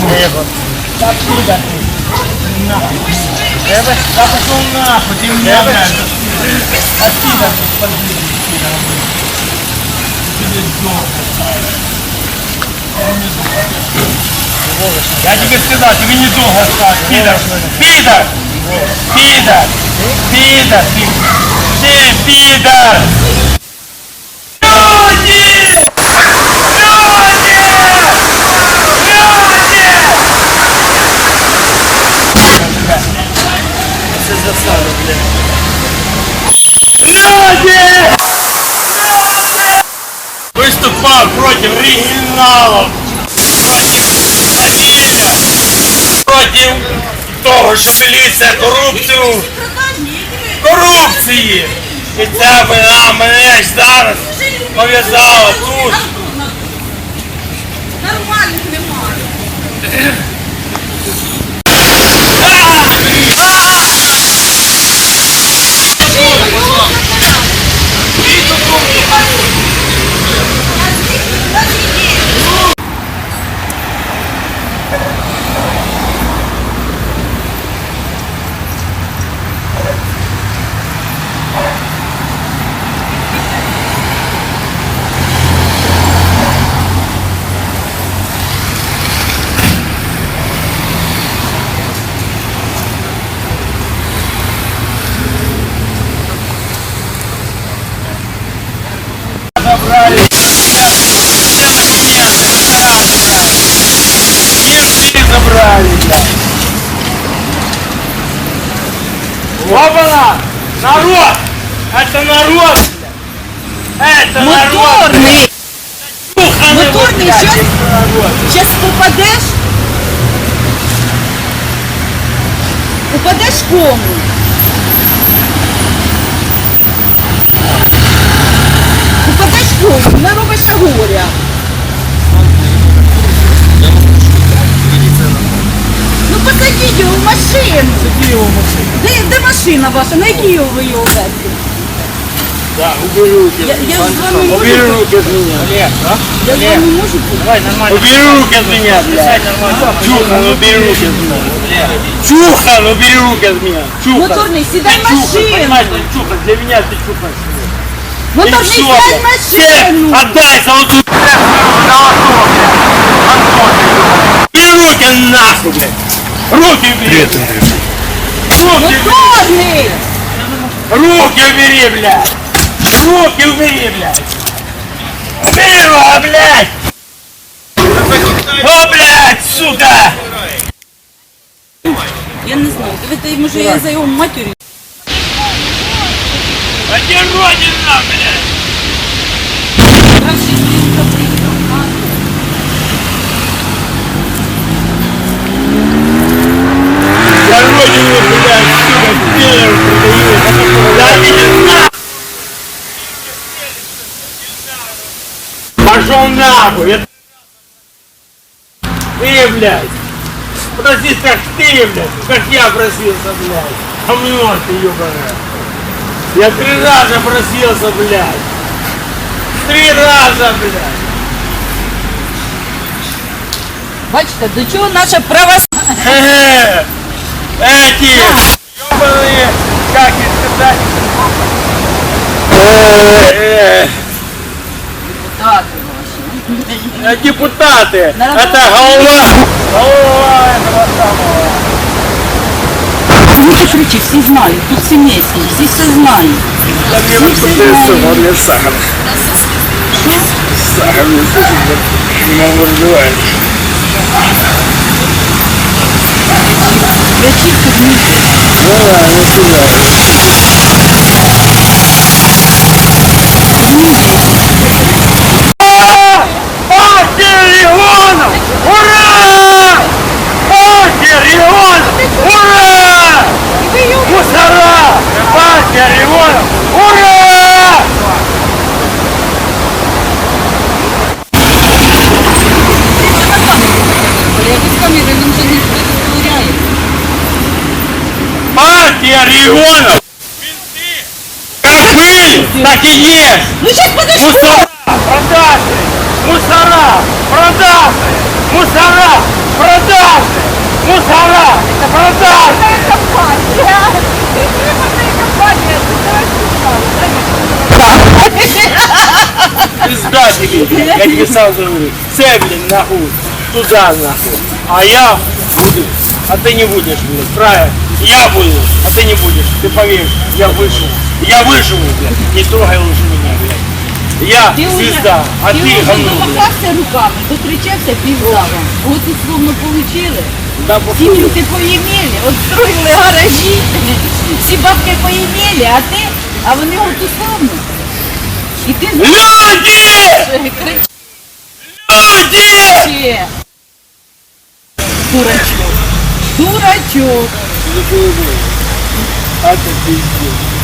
Ебо. Да пошел нахуй, ты меня, блядь. Отсюда. Отсюда. Тебе сдох. Я тебе сказал, тебе недолго осталось, пидор, пидор, пидор, пидор, ты, ты пидор! Це засада, блядь. Люди! Выступал против регионалов, против того ж слідця корупцію, корупції. І ця вина мене зараз пов'язала тут. Забрали. Все забрали, блядь. Опана! Народ! Это народ! блядь. Это народ! Пуханый, Моторный, блядь, щас- это народ! Зараз попадеш? Упадеш в кому? Упадеш в кому? Не робиш горя. Ну посадіть його в машину. Сиди его в машину. Де, де машина ваша? На якій ви його везли? Да, убери руки. Я, я з вами можу. Убери руки от меня. Олег, а? Я з вами можу бути? Давай, нормально. Убери руки от меня, блядь. Чухан, убери руки от меня. Чухан, убери руки от меня. Чухан. Моторний, сідай в Чухан, машину. понимаешь, ты чухан. Для меня ты чухан. Моторний, И всё, сідай в блядь. машину. Все, Отдай золотую блядь, золотую, блядь. Антон, Убери руки нахуй, блядь. Руки убери. Привет, Андрей. Руки убери. Моторний! Руки убери, блядь! Руки убери, блядь! Убери его, блядь! О, блядь, сука! Я не знаю. Дивіться, може я за його матір'ю. А где родина, блядь? Я родину, блядь, сука, пидор продаю! Да иди нахуй! Пошел нахуй! Я- Ты, блядь! Подожди, как ты, блядь! Как я просился, блядь! Говно ты, ебаное! Я три раза просился, блядь! Три раза, блядь! Бачите, до чого наше право... Эти ебаные, как их сказать? Э, э, Депутаты! Надо Это голова! Голова этого самого! Не кричи, всі знають, тут всі місні, всі все знають. Всі все знають. мне сахар. Сахар мне не могу разговаривать. Кричіть, тут ні. Ну да, не сюда. регионов! Как были, так и есть! Ну зараз подожди! Мусора! Продажи! Мусора! Продажи! Мусора! Продажи! Мусора! Это продаж! компанія. Підтримана компанія. Пизда тебе, я тебе сразу говорю. Все, блин, нахуй, туда нахуй. А я буду, а ты не будешь, блин, правильно. Я буду, а ты не будешь. Ты поверь, я выживу. Я выживу, блядь. Не трогай лучше меня, блядь. Я Ти вже, звезда, а ти ты вже говно, блядь. домахався руками, докричався півзала. От і словно получили. Да, Всі походу. люди поїмели, от строїли гаражі, всі бабки поїмели, а ти, а вони от условно. І ти Люди! кричиш. Люди! Дурачок. Дурачок. А ты пиздец.